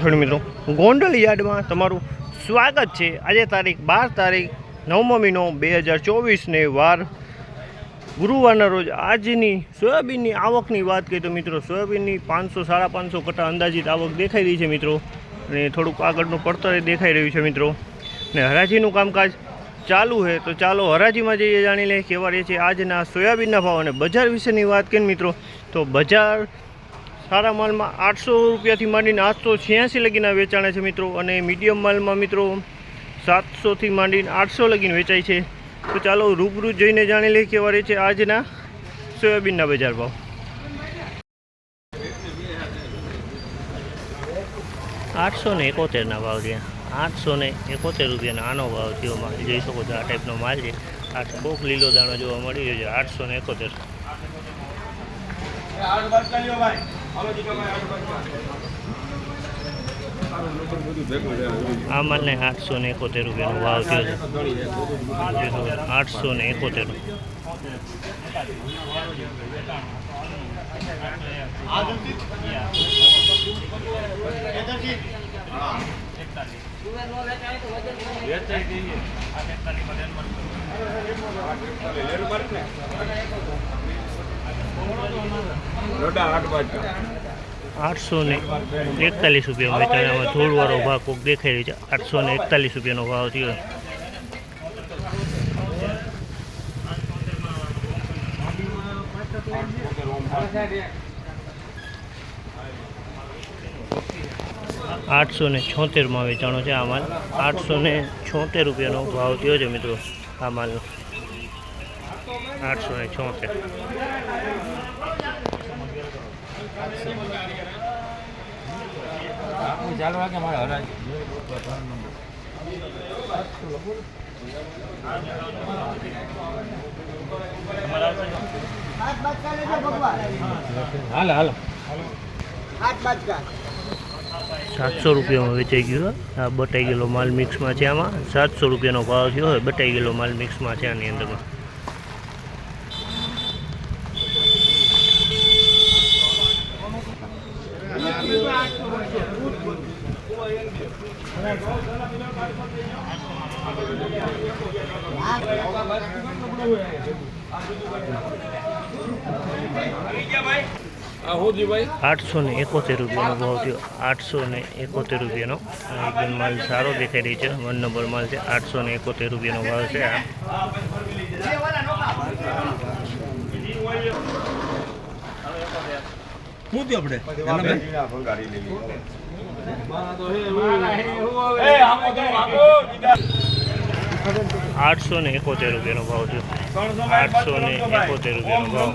ખેડૂત મિત્રો, ગોંડલ યાર્ડમાં તમારું સ્વાગત છે. આજે તારીખ બાર તારીખ નવમો મહિનો બે હજાર ચોવીસને વાર ગુરુવારના રોજ આજની સોયાબીનની આવકની વાત કરીએ તો મિત્રો, સોયાબીનની પાંચસો સાડા પાંચસો કટા અંદાજિત આવક દેખાઈ રહી છે મિત્રો. અને થોડુંક આગળનું પડતર દેખાઈ રહ્યું છે મિત્રો. ને હરાજીનું કામકાજ ચાલુ છે. તો ચાલો હરાજીમાં જઈએ, જાણી લઈએ કેવા રહે છે આજના સોયાબીનના ભાવ અને બજાર વિશેની વાત કરીએ મિત્રો. તો બજાર સારા માલમાં આઠસો રૂપિયાથી માંડીને આઠસો છ્યાસી લગીના વેચાણે છે મિત્રો. અને મીડિયમ માલમાં મિત્રો સાતસોથી માંડીને આઠસો લગીને વેચાય છે. તો ચાલો રૂબરૂ જઈને જાણી લઈએ કેવા રહે છે આજના સોયાબીનના બજાર ભાવ. આઠસો ને એકોતેરના ભાવ છે. આઠસો ને એકોતેર રૂપિયાનો આનો ભાવ થયો માલ. જોઈ શકો છો આ ટાઈપનો માલ છે. આ બહુ લીલો દાણો જોવા મળી રહ્યો છે. આઠસો ને એકોતેર. આ માલને આઠસો ને એકોતેર રૂપિયાનો ભાવ થયો છે. આઠસો ને એકોતેર. આઠસો ને એકતાલીસ રૂપિયા વેચાણ આમાં ધૂળવાળો ભાવ કોક દેખાઈ રહ્યો છે. આઠસો ને એકતાલીસ રૂપિયાનો ભાવ થયો. આઠસો ને છોતેરમાં વેચાણો છે આ માલ. આઠસો ને છોતેર રૂપિયાનો ભાવ થયો છે મિત્રો આ માલનો. આઠસો ને છોતેર. ચાલવા રાખે મારે હરાજ. હાલ હાલ. સાતસો રૂપિયામાં વેચાઈ ગયો. આ બટાઈ ગયેલો માલ મિક્સમાં છે આમાં. સાતસો રૂપિયાનો ભાવ થયો હોય, બટાઈ ગયેલો માલ મિક્સમાં છે આની અંદરમાં. આઠસો ને એકોતેર રૂપિયાનો ભાવ થયો. આઠસો ને એકોતેર રૂપિયાનો. એકદમ માલ સારો દેખાઈ રહી છે. વન નંબર માલ છે. આઠસો ને એકોતેર રૂપિયાનો ભાવ છે આ. શું આપણે. આઠસો ને એકોતેર રૂપિયાનો ભાવ છે. આઠસો ને એકોતેર રૂપિયાનો ભાવ.